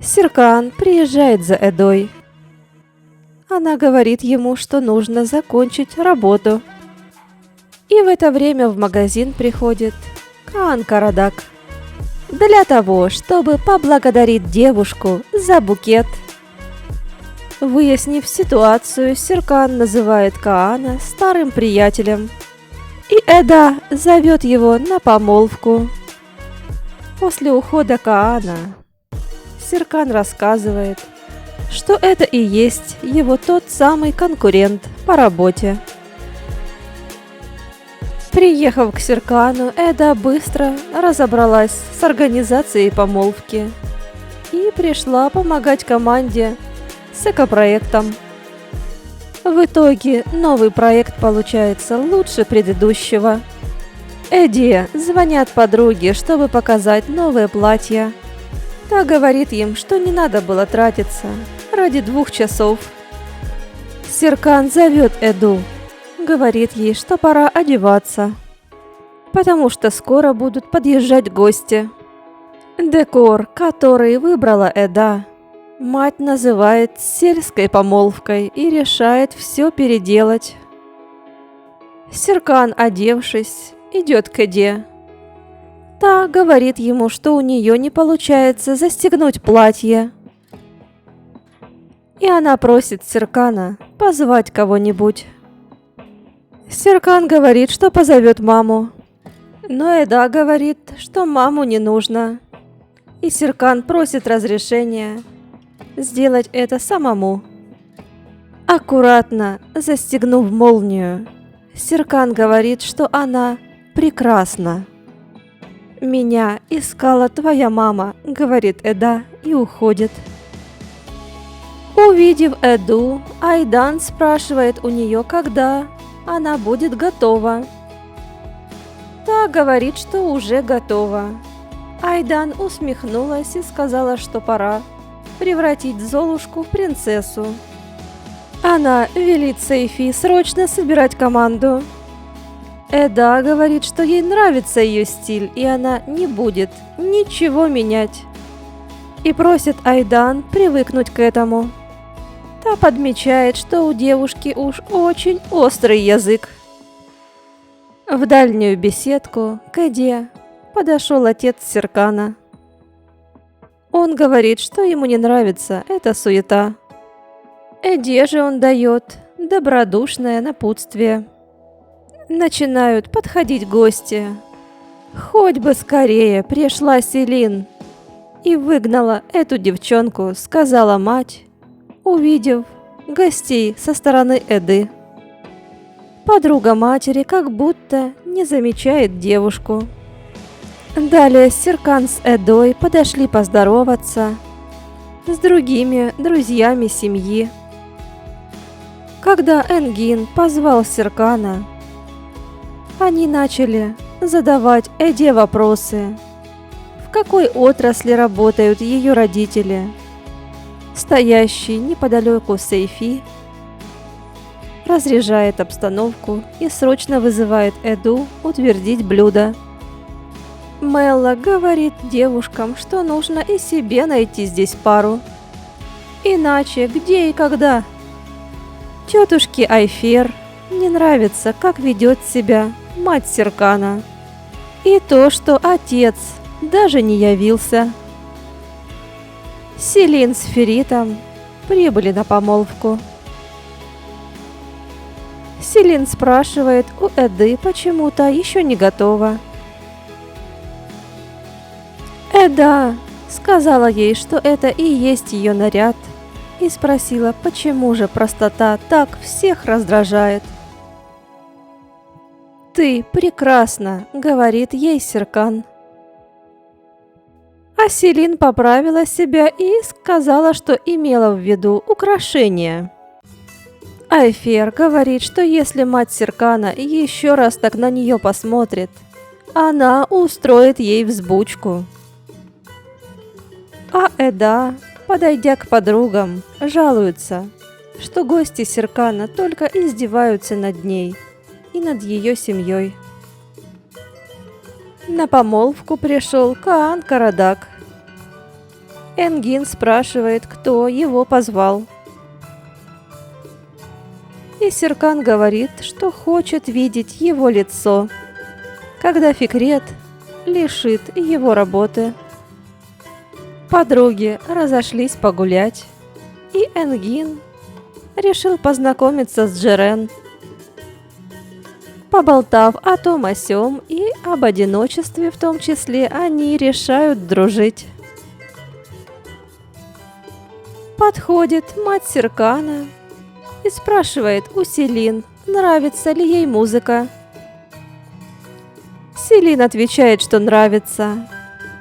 Серкан приезжает за Эдой. Она говорит ему, что нужно закончить работу. И в это время в магазин приходит Каан Карадак. Для того, чтобы поблагодарить девушку за букет. Выяснив ситуацию, Серкан называет Каана старым приятелем. И Эда зовет его на помолвку. После ухода Каана Серкан рассказывает, что это и есть его тот самый конкурент по работе. Приехав к Серкану, Эда быстро разобралась с организацией помолвки и пришла помогать команде с экопроектом. В итоге новый проект получается лучше предыдущего. Эдди звонят подруге, чтобы показать новое платье. Та говорит им, что не надо было тратиться ради двух часов. Серкан зовет Эду, говорит ей, что пора одеваться, потому что скоро будут подъезжать гости. Декор, который выбрала Эда, мать называет сельской помолвкой и решает все переделать. Серкан, одевшись, идет к Эде. Та говорит ему, что у нее не получается застегнуть платье. И она просит Серкана позвать кого-нибудь. Серкан говорит, что позовет маму. Но Эда говорит, что маму не нужно. И Серкан просит разрешения сделать это самому. Аккуратно застегнув молнию, Серкан говорит, что она прекрасна. «Меня искала твоя мама», — говорит Эда и уходит. Увидев Эду, Айдан спрашивает у нее, когда она будет готова. Та говорит, что уже готова. Айдан усмехнулась и сказала, что пора превратить Золушку в принцессу. Она велит Сейфи срочно собирать команду. Эда говорит, что ей нравится ее стиль, и она не будет ничего менять. И просит Айдан привыкнуть к этому. Та подмечает, что у девушки уж очень острый язык. В дальнюю беседку к Эде подошел отец Серкана. Он говорит, что ему не нравится эта суета. Эде же он дает добродушное напутствие. Начинают подходить гости. Хоть бы скорее пришла Селин и выгнала эту девчонку, сказала мать, увидев гостей со стороны Эды. Подруга матери как будто не замечает девушку. Далее Серкан с Эдой подошли поздороваться с другими друзьями семьи. Когда Энгин позвал Серкана, они начали задавать Эде вопросы. В какой отрасли работают ее родители – стоящий неподалеку Сейфи, разряжает обстановку и срочно вызывает Эду утвердить блюдо. Мелла говорит девушкам, что нужно и себе найти здесь пару. Иначе где и когда? Тетушке Айфер не нравится, как ведет себя мать Серкана. И то, что отец даже не явился. Селин с Феритом прибыли на помолвку. Селин спрашивает у Эды, почему то еще не готова. Эда сказала ей, что это и есть ее наряд, и спросила, почему же простота так всех раздражает. «Ты прекрасна», — говорит ей Серкан. А поправила себя и сказала, что имела в виду украшение. Айфер говорит, что если мать Серкана еще раз так на нее посмотрит, она устроит ей взбучку. А Эда, подойдя к подругам, жалуется, что гости Серкана только издеваются над ней и над ее семьей. На помолвку пришел Каан Карадак. Энгин спрашивает, кто его позвал. И Серкан говорит, что хочет видеть его лицо, когда Фикрет лишит его работы. Подруги разошлись погулять, и Энгин решил познакомиться с Джерен. Поболтав о том о сём и об одиночестве в том числе, они решают дружить. Подходит мать Серкана и спрашивает у Селин, нравится ли ей музыка. Селин отвечает, что нравится.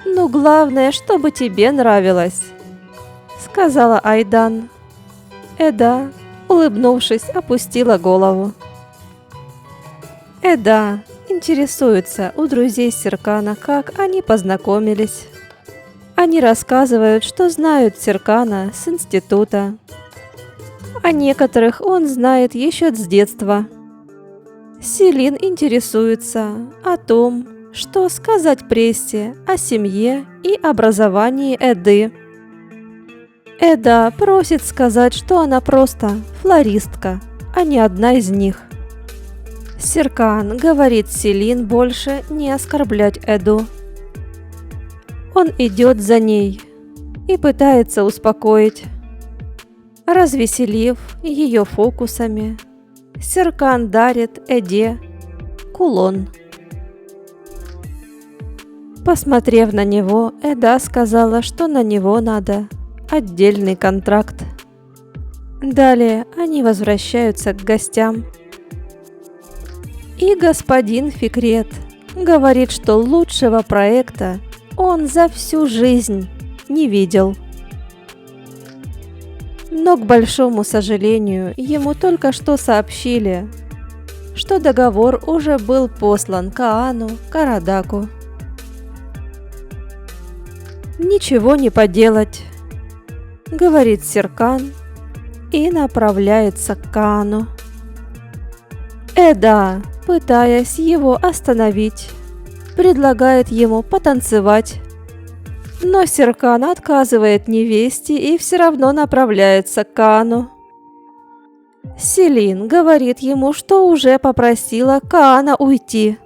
«Ну, главное, чтобы тебе нравилось», — сказала Айдан. Эда, улыбнувшись, опустила голову. Эда интересуется у друзей Серкана, как они познакомились. Они рассказывают, что знают Серкана с института. А некоторых он знает еще с детства. Селин интересуется о том, что сказать прессе о семье и образовании Эды. Эда просит сказать, что она просто флористка, а не одна из них. Серкан говорит Селин больше не оскорблять Эду. Он идет за ней и пытается успокоить. Развеселив ее фокусами, Серкан дарит Эде кулон. Посмотрев на него, Эда сказала, что на него надо отдельный контракт. Далее они возвращаются к гостям. И господин Фикрет говорит, что лучшего проекта он за всю жизнь не видел. Но, к большому сожалению, ему только что сообщили, что договор уже был послан Каану Карадаку. «Ничего не поделать», — говорит Серкан и направляется к Каану. Эда, пытаясь его остановить, предлагает ему потанцевать. Но Серкан отказывает невесте и все равно направляется к Каану. Селин говорит ему, что уже попросила Каана уйти.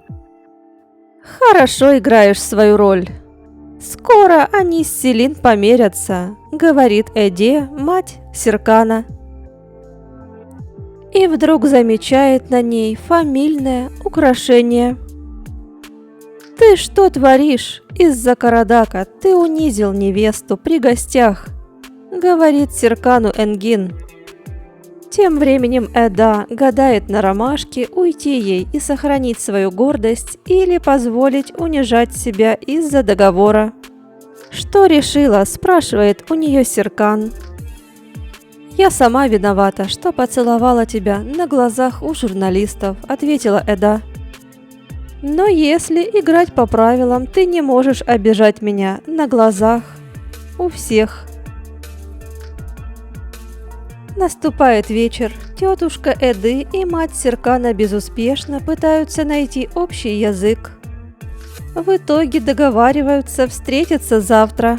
«Хорошо играешь свою роль», «Скоро они с Селин померятся», — говорит Эде, мать Серкана. И вдруг замечает на ней фамильное украшение. «Ты что творишь? Из-за Карадака ты унизил невесту при гостях», — говорит Серкану Энгин. Тем временем Эда гадает на ромашке уйти ей и сохранить свою гордость или позволить унижать себя из-за договора. «Что решила?» – спрашивает у нее Серкан. «Я сама виновата, что поцеловала тебя на глазах у журналистов», – ответила Эда. «Но если играть по правилам, ты не можешь обижать меня на глазах у всех». Наступает вечер. Тетушка Эды и мать Серкана безуспешно пытаются найти общий язык. В итоге договариваются встретиться завтра.